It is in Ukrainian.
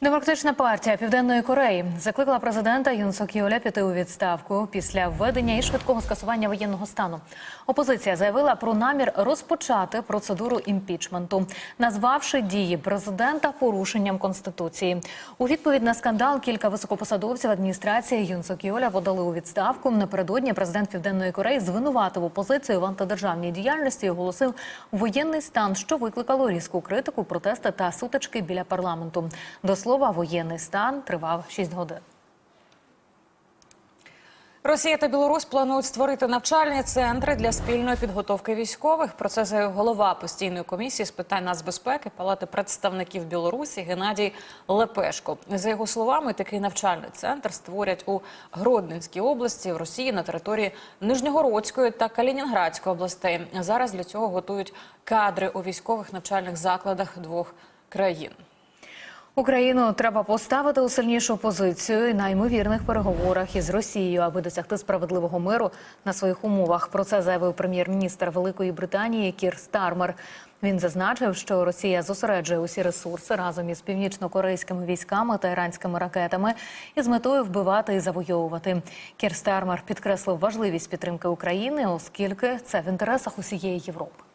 Демократична партія Південної Кореї закликала президента Юн Сок Йоля піти у відставку після введення і швидкого скасування воєнного стану. Опозиція заявила про намір розпочати процедуру імпічменту, назвавши дії президента порушенням конституції. У відповідь на скандал кілька високопосадовців адміністрації Юн Сок Йоля подали у відставку. Напередодні президент Південної Кореї звинуватив опозицію в антидержавній діяльності і оголосив воєнний стан, що викликало різку критику, протести та сутички біля парламенту. До слова, воєнний стан тривав 6 годин. Росія та Білорусь планують створити навчальні центри для спільної підготовки військових. Про це заявив голова постійної комісії з питань нацбезпеки Палати представників Білорусі Геннадій Лепешко. За його словами, такий навчальний центр створять у Гродненській області в Росії на території Нижньогородської та Калінінградської областей. Зараз для цього готують кадри у військових навчальних закладах двох країн. Україну треба поставити у сильнішу позицію на ймовірних переговорах із Росією, аби досягти справедливого миру на своїх умовах. Про це заявив прем'єр-міністр Великої Британії Кір Стармер. Він зазначив, що Росія зосереджує усі ресурси разом із північно-корейськими військами та іранськими ракетами із метою вбивати і завойовувати. Кір Стармер підкреслив важливість підтримки України, оскільки це в інтересах усієї Європи.